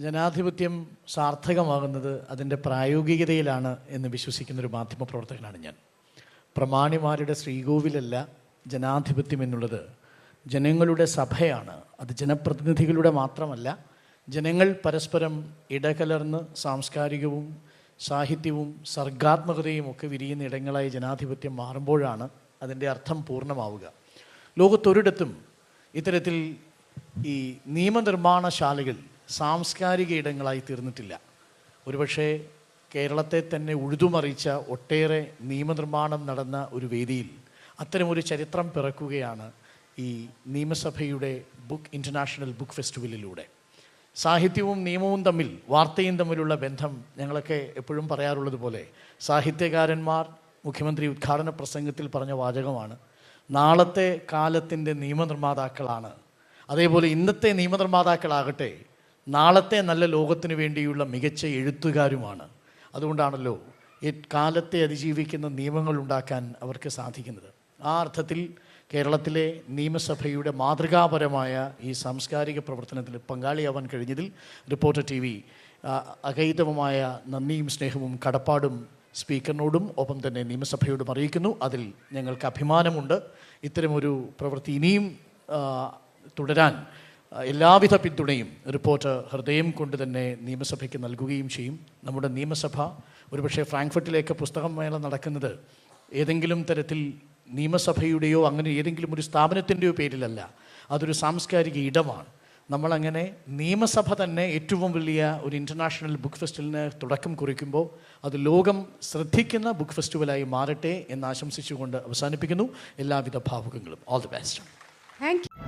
ജനാധിപത്യം സാർത്ഥകമാകുന്നത് അതിന്റെ പ്രായോഗികതയിലാണ് എന്ന് വിശ്വസിക്കുന്ന ഒരു മാധ്യമ പ്രവർത്തകനാണ് ഞാൻ. പ്രമാണിമാരുടെ ശ്രീകോവിലല്ല ജനാധിപത്യം എന്നുള്ളത്. ജനങ്ങളുടെ സഭയാണ്. അത് ജനപ്രതിനിധികളുടെ മാത്രമല്ല ജനങ്ങൾ പരസ്പരം ഇടകലർന്ന് സാംസ്കാരികവും സാഹിത്യവും സർഗാത്മകതയും ഒക്കെ വിരിയുന്ന ഇടങ്ങളായി ജനാധിപത്യം മാറുമ്പോഴാണ് അതിന്റെ അർത്ഥം പൂർണമാവുക. ലോകത്തൊരിടത്തും ഇത്തരത്തിൽ ഈ നിയമനിർമ്മാണശാലകൾ സാംസ്കാരിക ഇടങ്ങളായി തീർന്നിട്ടില്ല. ഒരുപക്ഷെ കേരളത്തെ തന്നെ ഉഴുതുമറിച്ച ഒട്ടേറെ നിയമനിർമ്മാണം നടന്ന ഒരു വേദിയിൽ അത്തരമൊരു ചരിത്രം പിറക്കുകയാണ് ഈ നിയമസഭയുടെ ബുക്ക് ഇന്റർനാഷണൽ ബുക്ക് ഫെസ്റ്റിവലിലൂടെ. സാഹിത്യവും നിയമവും തമ്മിൽ വാർത്തയും തമ്മിലുള്ള ബന്ധം ഞങ്ങളൊക്കെ എപ്പോഴും പറയാറുള്ളതുപോലെ സാഹിത്യകാരന്മാർ മുഖ്യമന്ത്രി ഉദ്ഘാടന പ്രസംഗത്തിൽ പറഞ്ഞ വാചകമാണ് നാളത്തെ കാലത്തിന്റെ നിയമനിർമ്മാതാക്കളാണ്. അതേപോലെ ഇന്നത്തെ നിയമനിർമ്മാതാക്കളാകട്ടെ നാളത്തെ നല്ല ലോകത്തിന് വേണ്ടിയുള്ള മികച്ച എഴുത്തുകാരുമാണ്. അതുകൊണ്ടാണല്ലോ കാലത്തെ അതിജീവിക്കുന്ന നിയമങ്ങൾ ഉണ്ടാക്കാൻ അവർക്ക് സാധിക്കുന്നത്. ആ അർത്ഥത്തിൽ കേരളത്തിലെ നിയമസഭയുടെ മാതൃകാപരമായ ഈ സാംസ്കാരിക പ്രവർത്തനത്തിൽ പങ്കാളിയാവാൻ കഴിഞ്ഞതിൽ റിപ്പോർട്ടർ ടി വി അകൈതവമായ നന്ദിയും സ്നേഹവും കടപ്പാടും സ്പീക്കറിനോടും ഒപ്പം തന്നെ നിയമസഭയോടും അറിയിക്കുന്നു. അതിൽ ഞങ്ങൾക്ക് അഭിമാനമുണ്ട്. ഇത്തരമൊരു പ്രവൃത്തി ഇനിയും തുടരാൻ എല്ലാവിധ പിന്തുണയും റിപ്പോർട്ട് ഹൃദയം കൊണ്ട് തന്നെ നിയമസഭയ്ക്ക് നൽകുകയും ചെയ്യും. നമ്മുടെ നിയമസഭ ഒരുപക്ഷെ ഫ്രാങ്ക്ഫർട്ടിലേക്ക് പുസ്തകം മേള നടക്കുന്നത് ഏതെങ്കിലും തരത്തിൽ നിയമസഭയുടെയോ അങ്ങനെ ഏതെങ്കിലും ഒരു സ്ഥാപനത്തിന്റെയോ പേരിലല്ല. അതൊരു സാംസ്കാരിക ഇടമാണ്. നമ്മളങ്ങനെ നിയമസഭ തന്നെ ഏറ്റവും വലിയ ഒരു ഇന്റർനാഷണൽ ബുക്ക് ഫെസ്റ്റിവലിന് തുടക്കം കുറിക്കുമ്പോൾ അത് ലോകം ശ്രദ്ധിക്കുന്ന ബുക്ക് ഫെസ്റ്റിവലായി മാറട്ടെ എന്ന് ആശംസിച്ചുകൊണ്ട് അവസാനിപ്പിക്കുന്നു. എല്ലാവിധ ഭാവുകങ്ങളും. All the best thank you